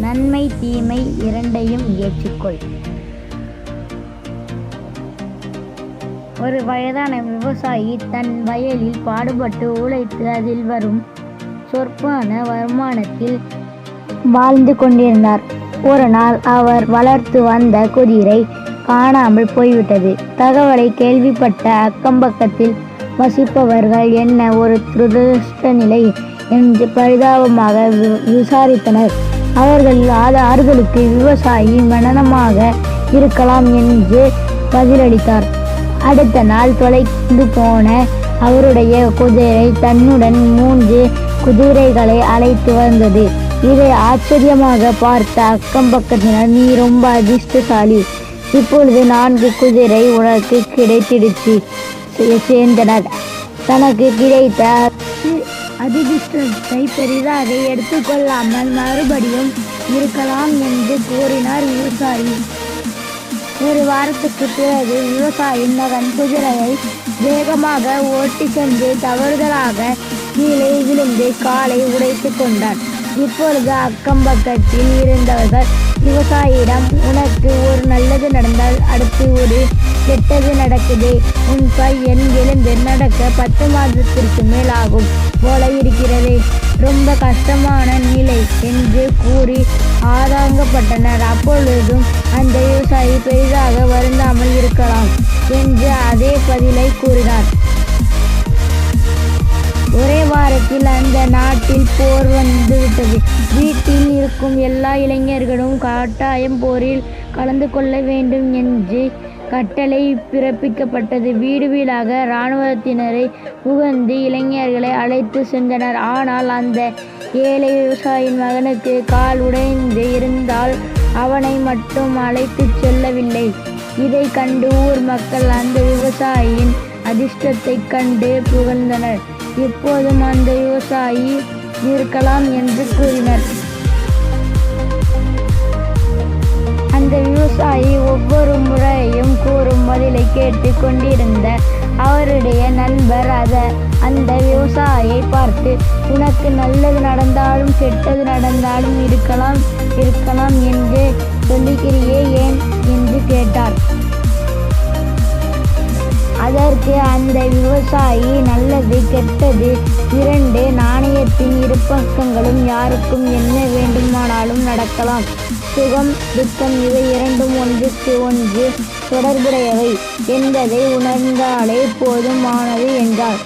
நன்மை தீமை இரண்டையும் ஏற்றுக்கொள். ஒரு வயதான விவசாயி தன் வயலில் பாடுபட்டு உழைத்து அதில் வரும் சொற்பான வருமானத்தில் வாழ்ந்து கொண்டிருந்தார். ஒரு நாள் அவர் வளர்த்து வந்த குதிரை காணாமல் போய்விட்டது. தகவலை கேள்விப்பட்ட அக்கம்பக்கத்தில் வசிப்பவர்கள் என்ன ஒரு துரதிருஷ்ட நிலை என்று பரிதாபமாக வி- விசாரித்தனர். அவர்கள் ஆறுகளுக்கு விவசாயி மனனமாக இருக்கலாம் என்று பதிலளித்தார். அடுத்த நாள் தொலைந்து போன அவருடைய குதிரை தன்னுடன் மூன்று குதிரைகளை அழைத்து வந்தது. இதை ஆச்சரியமாக பார்த்த அக்கம் பக்கத்தினர் நீ ரொம்ப அதிர்ஷ்டசாலி. இப்பொழுது நான்கு குதிரை உனக்கு கிடைத்திடுச்சு. சேர்ந்தனர் தனக்கு கிடைத்த அதிர்ஷ்டத்தை பெரிதாக எடுத்துக்கொள்ளாமல் மறுபடியும் இருக்கலாம் என்று கூறினார் விவசாயி. ஒரு வாரத்துக்கு பிறகு விவசாயின் மகன் குதிரையை வேகமாக ஓட்டி சென்று தவறுதலாக கீழே விழுந்து காலை உடைத்து கொண்டார் இப்பொழுது அக்கம் பக்கத்தில் இருந்தவர்கள் விவசாயியிடம் உனக்கு ஒரு நல்லது நடந்தால் அடுத்து ஒரு கெட்டது நடக்குது. உன் பையன் எழுந்து நடக்க பத்து மாதத்திற்கு மேல் ஆகும் போல இருக்கிறது ரொம்ப கஷ்டமான நிலை என்று கூறி ஆதாங்கப்பட்டனர். அப்பொழுதும் அந்த விவசாயி பெரிதாக வருந்தாமல் இருக்கலாம் என்று அதே பதிலை கூறினார். ஒரே வாரத்தில் அந்த நாட்டில் போர் வந்துவிட்டது. வீட்டில் இருக்கும் எல்லா இளைஞர்களும் கட்டாயம் போரில் கலந்து கொள்ள வேண்டும் என்று கட்டளை பிறப்பிக்கப்பட்டது. வீடு வீடாக இராணுவத்தினரை புகழ்ந்து இளைஞர்களை அழைத்து சென்றனர். ஆனால் அந்த ஏழை விவசாயின் மகனுக்கு கால் உடைந்து இருந்தால் அவனை மட்டும் அழைத்து செல்லவில்லை. இதை கண்டு ஊர் மக்கள் அந்த விவசாயியின் அதிர்ஷ்டத்தை கண்டு புகழ்ந்தனர். எப்போதும் அந்த விவசாயி இருக்கலாம் என்று கூறினர். அந்த விவசாயி பதிலை கேட்டு கொண்டிருந்த அவருடைய நண்பர் அத அந்த விவசாயியை பார்த்து உனக்கு நல்லது நடந்தாலும் கெட்டது நடந்தாலும் இருக்கலாம் இருக்கலாம் என்று சொல்லுகிறியே ஏன் விவசாயி நல்லது கெட்டது இரண்டு நாணயத்தின் இரு பக்கங்களும் யாருக்கும் என்ன வேண்டுமானாலும் நடக்கலாம். சுகம் துக்கம் இவை இரண்டும் ஒன்றுக்கு ஒன்று தொடர்புடையவை என்பதை உணர்ந்தாலே போதுமானது என்றார்.